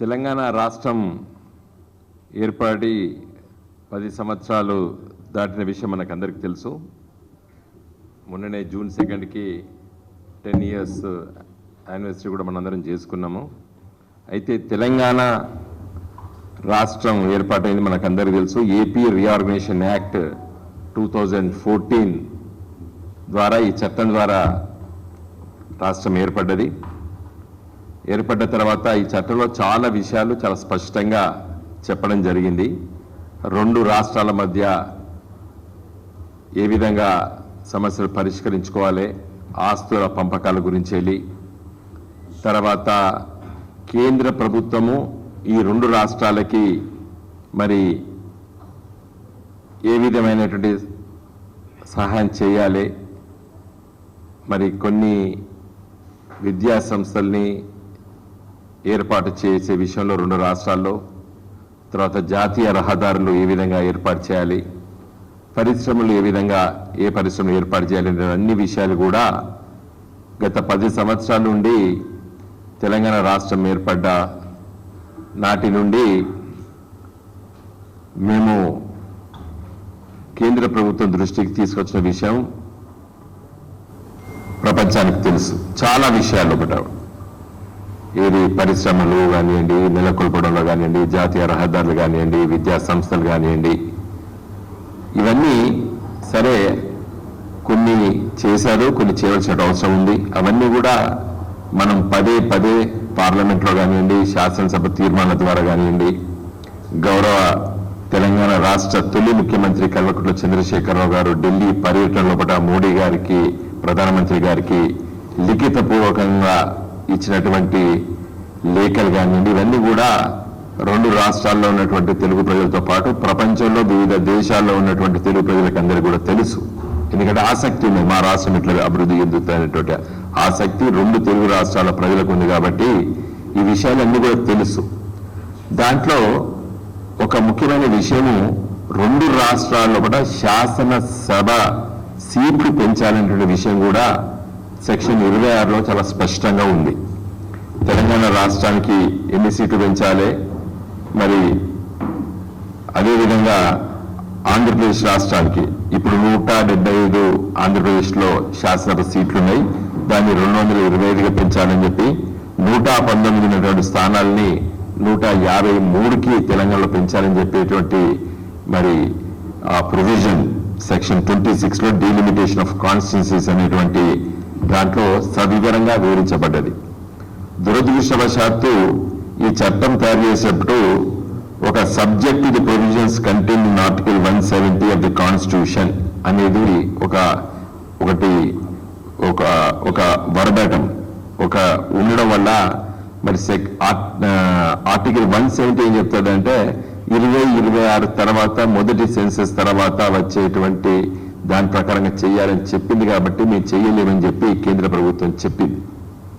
తెలంగాణ రాష్ట్రం ఏర్పడి పది సంవత్సరాలు దాటిన విషయం మనకందరికీ తెలుసు. మొన్ననే జూన్ సెకండ్కి టెన్ ఇయర్స్ యానివర్సరీ కూడా మనందరం చేసుకున్నాము. అయితే తెలంగాణ రాష్ట్రం ఏర్పాటైంది మనకు అందరికీ తెలుసు. AP reorganisation act two thousand fourteen ద్వారా ఈ చట్టం ద్వారా రాష్ట్రం ఏర్పడ్డది. ఏర్పడ్డ తర్వాత ఈ చట్టంలో చాలా విషయాలు చాలా స్పష్టంగా చెప్పడం జరిగింది. రెండు రాష్ట్రాల మధ్య ఏ విధంగా సమస్యలు పరిష్కరించుకోవాలి ఆస్తుల పంపకాల గురించి వెళ్ళి తర్వాత కేంద్ర ప్రభుత్వము ఈ రెండు రాష్ట్రాలకి మరి ఏ విధమైనటువంటి సహాయం చేయాలి మరి కొన్ని విద్యా సంస్థల్ని ఏర్పాటు చేసే విషయంలో రెండు రాష్ట్రాల్లో తర్వాత జాతీయ రహదారులు ఏ విధంగా ఏర్పాటు చేయాలి పరిశ్రమలు ఏ విధంగా ఏ పరిశ్రమలు ఏర్పాటు చేయాలి అనే అన్ని విషయాలు కూడా గత పది సంవత్సరాల నుండి తెలంగాణ రాష్ట్రం ఏర్పడ్డ నాటి నుండి మేము కేంద్ర ప్రభుత్వం దృష్టికి తీసుకొచ్చిన విషయం ప్రపంచానికి తెలుసు. చాలా విషయాలు ఒకటి ఏది పరిశ్రమలు కానివ్వండి నెలకొల్పడంలో కానివ్వండి జాతీయ రహదారులు కానివ్వండి విద్యా సంస్థలు కానివ్వండి ఇవన్నీ సరే కొన్ని చేశారు కొన్ని చేయవలసిన అవసరం ఉంది. అవన్నీ కూడా మనం పదే పదే పార్లమెంట్లో కానివ్వండి శాసనసభ తీర్మానాల ద్వారా కానివ్వండి గౌరవ తెలంగాణ రాష్ట్ర తొలి ముఖ్యమంత్రి కల్వకుంట్ల చంద్రశేఖరరావు గారు ఢిల్లీ పర్యటనలో పట మోడీ గారికి ప్రధానమంత్రి గారికి లిఖితపూర్వకంగా ఇచ్చినటువంటి లేఖలు కానివ్వండి ఇవన్నీ కూడా రెండు రాష్ట్రాల్లో ఉన్నటువంటి తెలుగు ప్రజలతో పాటు ప్రపంచంలో వివిధ దేశాల్లో ఉన్నటువంటి తెలుగు ప్రజలకు కూడా తెలుసు. ఎందుకంటే ఆసక్తి ఉంది మా రాష్ట్రం ఇట్లా అభివృద్ధి చెందుతున్నటువంటి ఆసక్తి రెండు తెలుగు రాష్ట్రాల ప్రజలకు ఉంది కాబట్టి ఈ విషయాలన్నీ కూడా తెలుసు. దాంట్లో ఒక ముఖ్యమైన విషయము రెండు రాష్ట్రాల్లో కూడా శాసనసభ సీట్లు పెంచాలనేటువంటి విషయం కూడా సెక్షన్ ఇరవై ఆరులో చాలా స్పష్టంగా ఉంది. తెలంగాణ రాష్ట్రానికి ఎన్ని సీట్లు పెంచాలి? మరి అదేవిధంగా ఆంధ్రప్రదేశ్ రాష్ట్రానికి ఇప్పుడు నూట డెబ్బై ఐదు ఆంధ్రప్రదేశ్లో శాసనసభ సీట్లు ఉన్నాయి దాన్ని రెండు వందల ఇరవై ఐదుగా పెంచాలని చెప్పి నూట పంతొమ్మిది ఉన్నటువంటి స్థానాల్ని నూట యాభై మూడుకి తెలంగాణలో పెంచాలని చెప్పేటువంటి మరి ఆ ప్రొవిజన్ సెక్షన్ ట్వంటీ సిక్స్లో డీలిమిటేషన్ ఆఫ్ కాన్స్టిట్యున్సీస్ అనేటువంటి దాంట్లో సవివరంగా వివరించబడ్డది. దురదృష్టవశాత్తు ఈ చట్టం తయారు చేసేటప్పుడు ఒక subject the provisions contained in article one seventy of the constitution అనేది ఒక ఒకటి ఒక ఒక వరబటం ఒక ఉండడం వల్ల మరి సెక్ ఆర్టికల్ వన్ సెవెంటీ ఏం చెప్తాడంటే ఇరవై ఇరవై ఆరు తర్వాత మొదటి సెన్సెస్ తర్వాత వచ్చేటువంటి దాని ప్రకారంగా చేయాలని చెప్పింది కాబట్టి మేము చేయలేమని చెప్పి కేంద్ర ప్రభుత్వం చెప్పింది.